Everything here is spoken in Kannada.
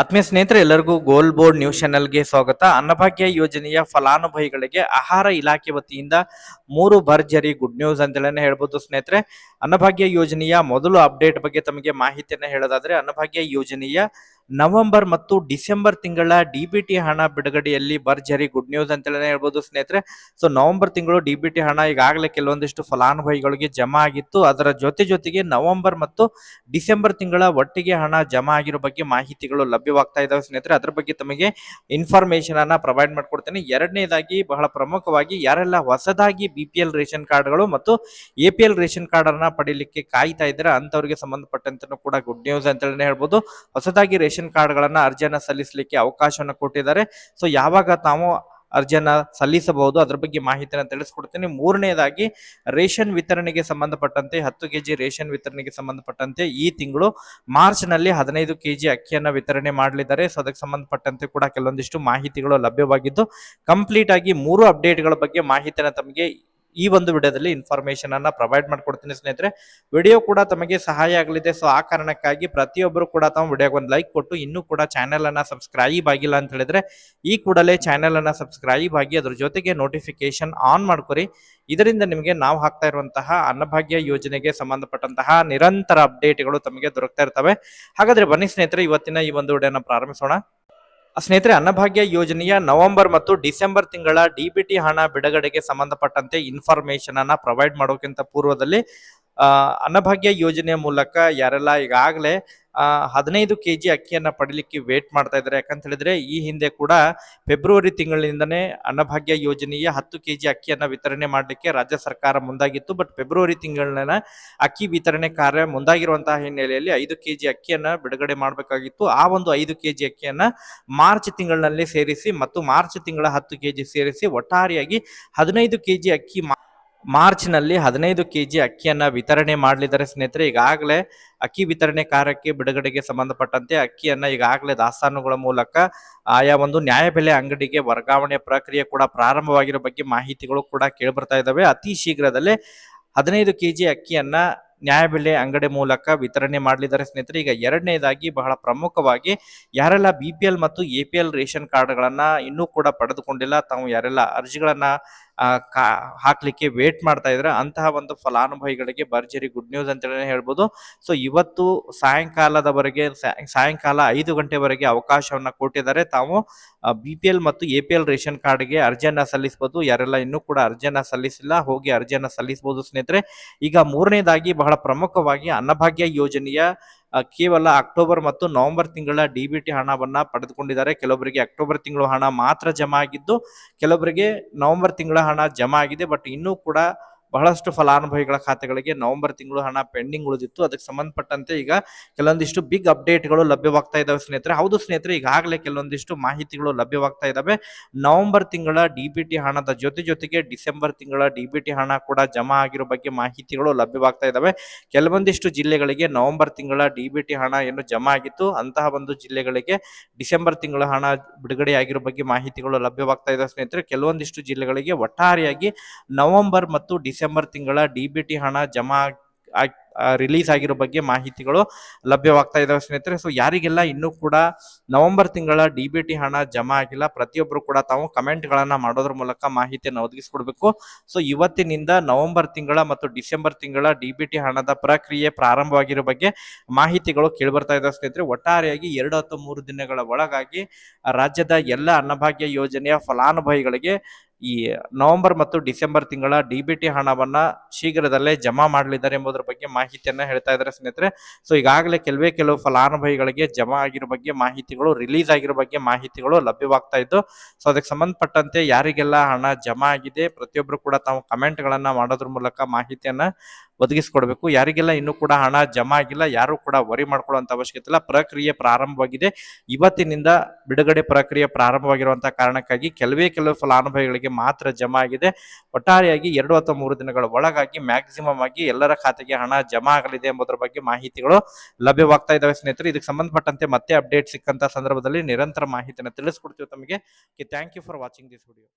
ಆತ್ಮೀಯ ಸ್ನೇಹಿತರೆ, ಎಲ್ಲರಿಗೂ ಗೋಲ್ ಬೋರ್ಡ್ ನ್ಯೂಸ್ ಚಾನೆಲ್ಗೆ ಸ್ವಾಗತ. ಅನ್ನಭಾಗ್ಯ ಯೋಜನೆಯ ಫಲಾನುಭವಿಗಳಿಗೆ ಆಹಾರ ಇಲಾಖೆ ವತಿಯಿಂದ ಮೂರು ಭರ್ಜರಿ ಗುಡ್ ನ್ಯೂಸ್ ಅಂತೇಳಿ ಹೇಳ್ಬೋದು ಸ್ನೇಹಿತರೆ. ಅನ್ನಭಾಗ್ಯ ಯೋಜನೆಯ ಮೊದಲು ಅಪ್ಡೇಟ್ ಬಗ್ಗೆ ತಮಗೆ ಮಾಹಿತಿಯನ್ನು ಹೇಳೋದಾದ್ರೆ, ಅನ್ನಭಾಗ್ಯ ಯೋಜನೆಯ ನವೆಂಬರ್ ಮತ್ತು ಡಿಸೆಂಬರ್ ತಿಂಗಳ ಡಿಬಿಟಿ ಹಣ ಬಿಡುಗಡೆಯಲ್ಲಿ ಭರ್ಜರಿ ಗುಡ್ ನ್ಯೂಸ್ ಅಂತೇಳಿ ಹೇಳ್ಬೋದು ಸ್ನೇಹಿತರೆ. ಸೊ ನವೆಂಬರ್ ತಿಂಗಳು ಡಿಬಿಟಿ ಹಣ ಈಗಾಗಲೇ ಕೆಲವೊಂದಿಷ್ಟು ಫಲಾನುಭವಿಗಳಿಗೆ ಜಮಾ ಆಗಿತ್ತು. ಅದರ ಜೊತೆ ಜೊತೆಗೆ ನವೆಂಬರ್ ಮತ್ತು ಡಿಸೆಂಬರ್ ತಿಂಗಳ ಒಟ್ಟಿಗೆ ಹಣ ಜಮಾ ಆಗಿರೋ ಬಗ್ಗೆ ಮಾಹಿತಿಗಳು ಲಭ್ಯವಾಗ್ತಾ ಇದಾವೆ ಸ್ನೇಹಿತರೆ. ಅದರ ಬಗ್ಗೆ ತಮಗೆ ಇನ್ಫಾರ್ಮೇಶನ್ ಅನ್ನ ಪ್ರೊವೈಡ್ ಮಾಡ್ಕೊಡ್ತೇನೆ. ಎರಡನೇದಾಗಿ ಬಹಳ ಪ್ರಮುಖವಾಗಿ ಯಾರೆಲ್ಲ ಹೊಸದಾಗಿ ಬಿ ಪಿ ಎಲ್ ರೇಷನ್ ಕಾರ್ಡ್ಗಳು ಮತ್ತು A P L ration card ಅನ್ನ ಪಡೀಲಿಕ್ಕೆ ಕಾಯ್ತಾ ಇದ್ದಾರೆ ಅಂತವರಿಗೆ ಸಂಬಂಧಪಟ್ಟಂತ ಕೂಡ ಗುಡ್ ನ್ಯೂಸ್ ಅಂತೇಳಿ ಹೇಳ್ಬೋದು. ಹೊಸದಾಗಿ ರೇಷನ್ ಕಾರ್ಡ್ ಗಳನ್ನ ಅರ್ಜಿಯನ್ನ ಸಲ್ಲಿಸಲಿಕ್ಕೆ ಅವಕಾಶವನ್ನು ಕೊಟ್ಟಿದ್ದಾರೆ. ಸೊ ಯಾವಾಗ ತಾವು ಅರ್ಜಿಯನ್ನ ಸಲ್ಲಿಸಬಹುದು ಅದರ ಬಗ್ಗೆ ಮಾಹಿತಿಯನ್ನು ತಿಳಿಸ್ಕೊಡ್ತೀನಿ. ಮೂರನೇದಾಗಿ, ರೇಷನ್ ವಿತರಣೆಗೆ ಸಂಬಂಧಪಟ್ಟಂತೆ, ಹತ್ತು ಕೆಜಿ ರೇಷನ್ ವಿತರಣೆಗೆ ಸಂಬಂಧಪಟ್ಟಂತೆ ಈ ತಿಂಗಳು ಮಾರ್ಚ್ನಲ್ಲಿ ಹದಿನೈದು ಕೆಜಿ ಅಕ್ಕಿಯನ್ನ ವಿತರಣೆ ಮಾಡಲಿದ್ದಾರೆ. ಸೊ ಅದಕ್ಕೆ ಸಂಬಂಧಪಟ್ಟಂತೆ ಕೂಡ ಕೆಲವೊಂದಿಷ್ಟು ಮಾಹಿತಿಗಳು ಲಭ್ಯವಾಗಿದ್ದು ಕಂಪ್ಲೀಟ್ ಆಗಿ ಮೂರು ಅಪ್ಡೇಟ್ಗಳ ಬಗ್ಗೆ ಮಾಹಿತಿಯನ್ನು ತಮಗೆ ಈ ಒಂದು ವಿಡಿಯೋದಲ್ಲಿ ಇನ್ಫಾರ್ಮೇಶನ್ ಅನ್ನ ಪ್ರೊವೈಡ್ ಮಾಡ್ಕೊಡ್ತೀನಿ ಸ್ನೇಹಿತರೆ. ವಿಡಿಯೋ ಕೂಡ ತಮಗೆ ಸಹಾಯ ಆಗಲಿದೆ. ಸೊ ಆ ಕಾರಣಕ್ಕಾಗಿ ಪ್ರತಿಯೊಬ್ಬರು ಕೂಡ ತಮ್ಮ ವಿಡಿಯೋಗೆ ಒಂದು ಲೈಕ್ ಕೊಟ್ಟು ಇನ್ನೂ ಕೂಡ ಚಾನೆಲ್ ಅನ್ನ ಸಬ್ಸ್ಕ್ರೈಬ್ ಆಗಿಲ್ಲ ಅಂತ ಹೇಳಿದ್ರೆ, ಈ ಕೂಡಲೇ ಚಾನೆಲ್ ಅನ್ನ ಸಬ್ಸ್ಕ್ರೈಬ್ ಆಗಿ ಅದ್ರ ಜೊತೆಗೆ ನೋಟಿಫಿಕೇಶನ್ ಆನ್ ಮಾಡ್ಕೊರಿ. ಇದರಿಂದ ನಿಮಗೆ ನಾವು ಹಾಕ್ತಾ ಇರುವಂತಹ ಅನ್ನಭಾಗ್ಯ ಯೋಜನೆಗೆ ಸಂಬಂಧಪಟ್ಟಂತಹ ನಿರಂತರ ಅಪ್ಡೇಟ್ಗಳು ತಮಗೆ ದೊರಕ್ತಾ ಇರ್ತವೆ. ಹಾಗಾದ್ರೆ ಬನ್ನಿ ಸ್ನೇಹಿತರೆ, ಇವತ್ತಿನ ಈ ಒಂದು ವಿಡಿಯೋನ ಪ್ರಾರಂಭಿಸೋಣ. ಸ್ನೇಹಿತರೆ, ಅನ್ನಭಾಗ್ಯ ಯೋಜನೆಯ ನವೆಂಬರ್ ಮತ್ತು ಡಿಸೆಂಬರ್ ತಿಂಗಳ ಡಿಬಿಟಿ ಹಣ ಬಿಡುಗಡೆಗೆ ಸಂಬಂಧಪಟ್ಟಂತೆ ಇನ್ಫಾರ್ಮೇಶನ್ ಅನ್ನ ಪ್ರೊವೈಡ್ ಮಾಡೋಕ್ಕಿಂತ ಪೂರ್ವದಲ್ಲಿ ಅನ್ನಭಾಗ್ಯ ಯೋಜನೆಯ ಮೂಲಕ ಯಾರೆಲ್ಲ ಈಗಾಗಲೇ ಹದಿನೈದು ಕೆ ಜಿ ಅಕ್ಕಿಯನ್ನ ಪಡಿಲಿಕ್ಕೆ ವೇಟ್ ಮಾಡ್ತಾ ಇದ್ದಾರೆ. ಯಾಕಂತ ಹೇಳಿದ್ರೆ, ಈ ಹಿಂದೆ ಕೂಡ ಫೆಬ್ರವರಿ ತಿಂಗಳಿನಿಂದನೇ ಅನ್ನಭಾಗ್ಯ ಯೋಜನೆಯ ಹತ್ತು ಕೆ ಜಿ ಅಕ್ಕಿಯನ್ನ ವಿತರಣೆ ಮಾಡಲಿಕ್ಕೆ ರಾಜ್ಯ ಸರ್ಕಾರ ಮುಂದಾಗಿತ್ತು. ಬಟ್ ಫೆಬ್ರವರಿ ತಿಂಗಳಿನ ಅಕ್ಕಿ ವಿತರಣೆ ಕಾರ್ಯ ಮುಂದಾಗಿರುವಂತಹ ಹಿನ್ನೆಲೆಯಲ್ಲಿ ಐದು ಕೆ ಜಿ ಅಕ್ಕಿಯನ್ನು ಬಿಡುಗಡೆ ಮಾಡಬೇಕಾಗಿತ್ತು. ಆ ಒಂದು ಐದು ಕೆ ಜಿ ಅಕ್ಕಿಯನ್ನ ಮಾರ್ಚ್ ತಿಂಗಳಿನಲ್ಲಿ ಸೇರಿಸಿ ಮತ್ತು ಮಾರ್ಚ್ ತಿಂಗಳ ಹತ್ತು ಕೆ ಜಿ ಸೇರಿಸಿ ಒಟ್ಟಾರೆಯಾಗಿ ಹದಿನೈದು ಕೆ ಜಿ ಅಕ್ಕಿ ಮಾ- ಮಾರ್ಚ್ನಲ್ಲಿ ಹದಿನೈದು ಕೆ ಜಿ ಅಕ್ಕಿಯನ್ನ ವಿತರಣೆ ಮಾಡಲಿದ್ದಾರೆ ಸ್ನೇಹಿತರೆ. ಈಗಾಗಲೇ ಅಕ್ಕಿ ವಿತರಣೆ ಕಾರ್ಯಕ್ಕೆ ಬಿಡುಗಡೆಗೆ ಸಂಬಂಧಪಟ್ಟಂತೆ ಅಕ್ಕಿಯನ್ನ ಈಗಾಗಲೇ ದಾಸ್ತಾನುಗಳ ಮೂಲಕ ಆಯಾ ಒಂದು ನ್ಯಾಯಬೆಲೆ ಅಂಗಡಿಗೆ ವರ್ಗಾವಣೆ ಪ್ರಕ್ರಿಯೆ ಕೂಡ ಪ್ರಾರಂಭವಾಗಿರೋ ಬಗ್ಗೆ ಮಾಹಿತಿಗಳು ಕೂಡ ಕೇಳಿಬರ್ತಾ ಇದ್ದಾವೆ. ಅತಿ ಶೀಘ್ರದಲ್ಲೇ ಹದಿನೈದು ಕೆಜಿ ಅಕ್ಕಿಯನ್ನ ನ್ಯಾಯಬೆಲೆ ಅಂಗಡಿ ಮೂಲಕ ವಿತರಣೆ ಮಾಡಲಿದ್ದಾರೆ ಸ್ನೇಹಿತರೆ. ಈಗ ಎರಡನೇದಾಗಿ ಬಹಳ ಪ್ರಮುಖವಾಗಿ ಯಾರೆಲ್ಲ ಬಿ ಮತ್ತು ಎ ಪಿ ಎಲ್ ರೇಷನ್ ಕಾರ್ಡ್ಗಳನ್ನು ಇನ್ನೂ ಕೂಡ ಪಡೆದುಕೊಂಡಿಲ್ಲ, ತಾವು ಯಾರೆಲ್ಲ ಅರ್ಜಿಗಳನ್ನು ಕಾ- ಹಾಕ್ಲಿಕ್ಕೆ ವೇಟ್ ಮಾಡ್ತಾ ಇದ್ರೆ ಅಂತಹ ಒಂದು ಫಲಾನುಭವಿಗಳಿಗೆ ಭರ್ಜರಿ ಗುಡ್ ನ್ಯೂಸ್ ಅಂತೇಳಿ ಹೇಳ್ಬೋದು. ಸೊ ಇವತ್ತು ಸಾಯಂಕಾಲದವರೆಗೆ ಸಾಯಂಕಾಲ ಐದು ಗಂಟೆವರೆಗೆ ಅವಕಾಶವನ್ನ ಕೊಟ್ಟಿದ್ದಾರೆ. ತಾವು ಬಿ ಪಿ ಎಲ್ ಮತ್ತು ಎ ಪಿ ಎಲ್ ರೇಷನ್ ಕಾರ್ಡ್ಗೆ ಅರ್ಜಿಯನ್ನ ಸಲ್ಲಿಸಬಹುದು ಯಾರೆಲ್ಲ ಇನ್ನೂ ಕೂಡ ಅರ್ಜಿಯನ್ನ ಸಲ್ಲಿಸಿಲ್ಲ, ಹೋಗಿ ಅರ್ಜಿಯನ್ನ ಸಲ್ಲಿಸಬಹುದು ಸ್ನೇಹಿತರೆ. ಈಗ ಮೂರನೇದಾಗಿ ಬಹಳ ಪ್ರಮುಖವಾಗಿ ಅನ್ನಭಾಗ್ಯ ಯೋಜನೆಯ ಕೇವಲ ಅಕ್ಟೋಬರ್ ಮತ್ತು ನವೆಂಬರ್ ತಿಂಗಳ ಡಿ ಬಿ ಹಣವನ್ನ ಪಡೆದುಕೊಂಡಿದ್ದಾರೆ. ಕೆಲವೊಬ್ಬರಿಗೆ ಅಕ್ಟೋಬರ್ ತಿಂಗಳು ಹಣ ಮಾತ್ರ ಜಮಾ ಆಗಿದ್ದು, ಕೆಲವೊಬ್ಬರಿಗೆ ನವೆಂಬರ್ ತಿಂಗಳ ಹಣ ಜಮಾ ಆಗಿದೆ. ಬಟ್ ಇನ್ನೂ ಕೂಡ ಬಹಳಷ್ಟು ಫಲಾನುಭವಿಗಳ ಖಾತೆಗಳಿಗೆ ನವೆಂಬರ್ ತಿಂಗಳು ಹಣ ಪೆಂಡಿಂಗ್ ಉಳಿದಿತ್ತು. ಅದಕ್ಕೆ ಸಂಬಂಧಪಟ್ಟಂತೆ ಈಗ ಕೆಲವೊಂದಿಷ್ಟು ಬಿಗ್ ಅಪ್ಡೇಟ್ಗಳು ಲಭ್ಯವಾಗ್ತಾ ಇದಾವೆ ಸ್ನೇಹಿತರೆ. ಹೌದು ಸ್ನೇಹಿತರೆ, ಈಗಾಗಲೇ ಕೆಲವೊಂದಿಷ್ಟು ಮಾಹಿತಿಗಳು ಲಭ್ಯವಾಗ್ತಾ ಇದ್ದಾವೆ ನವೆಂಬರ್ ತಿಂಗಳ ಡಿ ಬಿ ಟಿ ಹಣದ ಜೊತೆ ಜೊತೆಗೆ ಡಿಸೆಂಬರ್ ತಿಂಗಳ ಡಿ ಬಿ ಟಿ ಹಣ ಕೂಡ ಜಮಾ ಆಗಿರೋ ಬಗ್ಗೆ ಮಾಹಿತಿಗಳು ಲಭ್ಯವಾಗ್ತಾ ಇದ್ದಾವೆ ಕೆಲವೊಂದಿಷ್ಟು ಜಿಲ್ಲೆಗಳಿಗೆ ನವೆಂಬರ್ ತಿಂಗಳ ಡಿ ಬಿ ಟಿ ಹಣ ಏನು ಜಮಾ ಆಗಿತ್ತು. ಅಂತಹ ಒಂದು ಜಿಲ್ಲೆಗಳಿಗೆ ಡಿಸೆಂಬರ್ ತಿಂಗಳ ಹಣ ಬಿಡುಗಡೆ ಆಗಿರೋ ಬಗ್ಗೆ ಮಾಹಿತಿಗಳು ಲಭ್ಯವಾಗ್ತಾ ಇದಾವೆ ಸ್ನೇಹಿತರೆ. ಕೆಲವೊಂದಿಷ್ಟು ಜಿಲ್ಲೆಗಳಿಗೆ ಒಟ್ಟಾರೆಯಾಗಿ ನವೆಂಬರ್ ಮತ್ತು ಡಿಸೆಂಬರ್ ತಿಂಗಳ ಡಿಬಿಟಿ ಹಣ ಜಮಾ ರಿಲೀಸ್ ಆಗಿರೋ ಬಗ್ಗೆ ಮಾಹಿತಿಗಳು ಲಭ್ಯವಾಗ್ತಾ ಇದಾವೆ ಸ್ನೇಹಿತರೆ. ಸೊ ಯಾರಿಗೆಲ್ಲ ಇನ್ನೂ ಕೂಡ ನವೆಂಬರ್ ತಿಂಗಳ ಡಿಬಿಟಿ ಹಣ ಜಮಾ ಆಗಿಲ್ಲ ಪ್ರತಿಯೊಬ್ಬರು ಕೂಡ ತಾವು ಕಮೆಂಟ್ ಗಳನ್ನ ಮಾಡೋದ್ರ ಮೂಲಕ ಮಾಹಿತಿಯನ್ನು ಒದಗಿಸ್ಕೊಡ್ಬೇಕು. ಸೊ ಇವತ್ತಿನಿಂದ ನವೆಂಬರ್ ತಿಂಗಳ ಮತ್ತು ಡಿಸೆಂಬರ್ ತಿಂಗಳ ಡಿಬಿಟಿ ಹಣದ ಪ್ರಕ್ರಿಯೆ ಪ್ರಾರಂಭವಾಗಿರೋ ಬಗ್ಗೆ ಮಾಹಿತಿಗಳು ಕೇಳಿಬರ್ತಾ ಇದಾವೆ ಸ್ನೇಹಿತರೆ. ಒಟ್ಟಾರೆಯಾಗಿ ಎರಡು ಅಥವಾ ಮೂರು ದಿನಗಳ ಒಳಗಾಗಿ ರಾಜ್ಯದ ಎಲ್ಲ ಅನ್ನಭಾಗ್ಯ ಯೋಜನೆಯ ಫಲಾನುಭವಿಗಳಿಗೆ ಈ ನವೆಂಬರ್ ಮತ್ತು ಡಿಸೆಂಬರ್ ತಿಂಗಳ ಡಿ ಬಿ ಟಿ ಹಣವನ್ನ ಶೀಘ್ರದಲ್ಲೇ ಜಮಾ ಮಾಡಲಿದ್ದಾರೆ ಎಂಬುದರ ಬಗ್ಗೆ ಮಾಹಿತಿಯನ್ನ ಹೇಳ್ತಾ ಇದ್ದಾರೆ ಸ್ನೇಹಿತರೆ. ಸೊ ಈಗಾಗಲೇ ಕೆಲವೇ ಕೆಲವು ಫಲಾನುಭವಿಗಳಿಗೆ ಜಮಾ ಆಗಿರೋ ಬಗ್ಗೆ ಮಾಹಿತಿಗಳು, ರಿಲೀಸ್ ಆಗಿರೋ ಬಗ್ಗೆ ಮಾಹಿತಿಗಳು ಲಭ್ಯವಾಗ್ತಾ ಇದ್ದು ಸೊ ಅದಕ್ಕೆ ಸಂಬಂಧಪಟ್ಟಂತೆ ಯಾರಿಗೆಲ್ಲ ಹಣ ಜಮಾ ಆಗಿದೆ ಪ್ರತಿಯೊಬ್ಬರು ಕೂಡ ತಾವು ಕಮೆಂಟ್ ಗಳನ್ನ ಮಾಡೋದ್ರ ಮೂಲಕ ಮಾಹಿತಿಯನ್ನ ಒದಗಿಸ್ಕೊಡ್ಬೇಕು. ಯಾರಿಗೆಲ್ಲ ಇನ್ನೂ ಕೂಡ ಹಣ ಜಮಾ ಆಗಿಲ್ಲ, ಯಾರು ಕೂಡ ವರಿ ಮಾಡ್ಕೊಳ್ಳುವಂತ ಅವಶ್ಯಕತೆ ಇಲ್ಲ. ಪ್ರಕ್ರಿಯೆ ಪ್ರಾರಂಭವಾಗಿದೆ. ಇವತ್ತಿನಿಂದ ಬಿಡುಗಡೆ ಪ್ರಕ್ರಿಯೆ ಪ್ರಾರಂಭವಾಗಿರುವಂತಹ ಕಾರಣಕ್ಕಾಗಿ ಕೆಲವೇ ಕೆಲವು ಫಲಾನುಭವಿಗಳಿಗೆ ಮಾತ್ರ ಜಮಾ ಆಗಿದೆ. ಒಟ್ಟಾರೆಯಾಗಿ ಎರಡು ಅಥವಾ ಮೂರು ದಿನಗಳ ಒಳಗಾಗಿ ಮ್ಯಾಕ್ಸಿಮಮ್ ಆಗಿ ಎಲ್ಲರ ಖಾತೆಗೆ ಹಣ ಜಮಾ ಆಗಲಿದೆ ಎಂಬುದರ ಬಗ್ಗೆ ಮಾಹಿತಿಗಳು ಲಭ್ಯವಾಗ್ತಾ ಇದ್ದಾವೆ ಸ್ನೇಹಿತರೆ. ಇದಕ್ಕೆ ಸಂಬಂಧಪಟ್ಟಂತೆ ಮತ್ತೆ ಅಪ್ಡೇಟ್ ಸಿಕ್ಕಂತ ಸಂದರ್ಭದಲ್ಲಿ ನಿರಂತರ ಮಾಹಿತಿಯನ್ನು ತಿಳಿಸ್ಕೊಡ್ತೀವಿ ತಮಗೆ. Thank you for watching this video